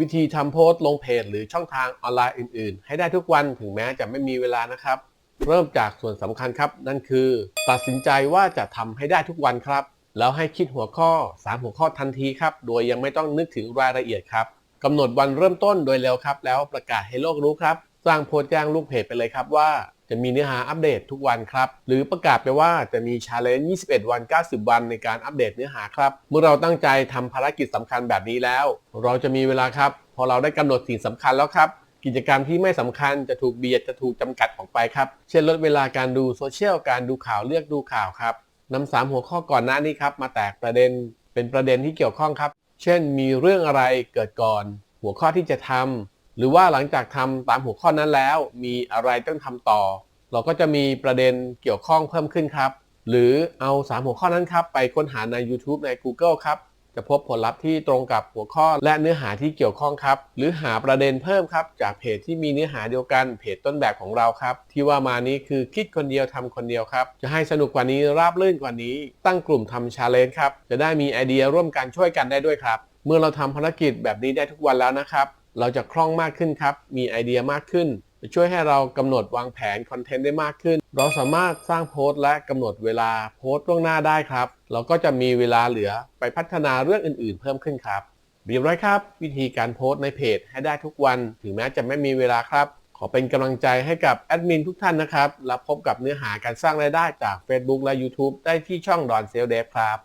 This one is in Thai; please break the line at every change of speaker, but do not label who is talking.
วิธีทำโพสต์ลงเพจหรือช่องทางออนไลน์อื่น ๆ ให้ได้ทุกวันถึงแม้จะไม่มีเวลานะครับ เริ่มจากส่วนสำคัญครับ นั่นคือ ตัดสินใจว่าจะทำให้ได้ทุกวันครับ แล้วให้คิดหัวข้อ 3 หัวข้อทันทีครับ โดยยังไม่ต้องนึกถึงรายละเอียดครับกำหนดวันเริ่มต้นโดยเร็วครับ แล้วประกาศให้โลกรู้ครับ สร้างโพสต์แจ้งลูกเพจไปเลยครับว่า จะมีเนื้อหาอัปเดตทุกวันครับ หรือประกาศไปว่าจะมีชาเลนจ์21 วัน 90 วันในการอัปเดตเนื้อหาครับ เมื่อเราตั้งใจทำภารกิจสำคัญแบบนี้แล้ว เราจะมีเวลาครับ พอเราได้กำหนดสิ่งสำคัญแล้วครับ กิจกรรมที่ไม่สำคัญจะถูกเบียดจะถูกจำกัดออกไปครับ เช่นลดเวลาการดูโซเชียลการดูข่าวเลือกดูข่าวครับนำสามหัวข้อก่อนหน้านี้ครับมาแตกประเด็นเป็นประเด็นที่เกี่ยวข้องครับ เช่น มีเรื่องอะไรเกิดก่อน หัวข้อที่จะทำ หรือว่าหลังจากทำตามหัวข้อนั้นแล้ว มีอะไรต้องทำต่อ เราก็จะมีประเด็นเกี่ยวข้องเพิ่มขึ้นครับ หรือเอา 3 หัวข้อนั้นครับ ไปค้นหาใน YouTube ใน Google ครับ จะพบผลลัพธ์ที่ตรงกับหัวข้อและเนื้อหาที่เกี่ยวข้องครับ หรือหาประเด็นเพิ่มครับ จากเพจที่มีเนื้อหาเดียวกันเพจต้นแบบของเราครับ ที่ว่ามานี้คือคิดคนเดียวทำคนเดียวครับ จะให้สนุกกว่านี้ราบรื่นกว่านี้ ตั้งกลุ่มทำชาเลนจ์ครับจะได้มีไอเดียร่วมกันช่วยกันได้ด้วยครับเมื่อเราทำภารกิจแบบนี้ได้ทุกวันแล้วนะครับ เราจะคล่องมากขึ้นครับ มีไอเดียมากขึ้น ช่วยให้เรากำหนดวางแผนคอนเทนต์ได้มากขึ้น เราสามารถสร้างโพสต์และกำหนดเวลาโพสต์ล่วงหน้าได้ครับ เราก็จะมีเวลาเหลือไปพัฒนาเรื่องอื่น ๆ เพิ่มขึ้นครับเรียบร้อยครับ วิธีการโพสต์ในเพจให้ได้ทุกวัน ถึงแม้จะไม่มีเวลาครับ ขอเป็นกำลังใจให้กับแอดมินทุกท่านนะครับ และพบกับเนื้อหาการสร้างรายได้จาก Facebook และ YouTube ได้ที่ช่องดอนเซลเดฟครับ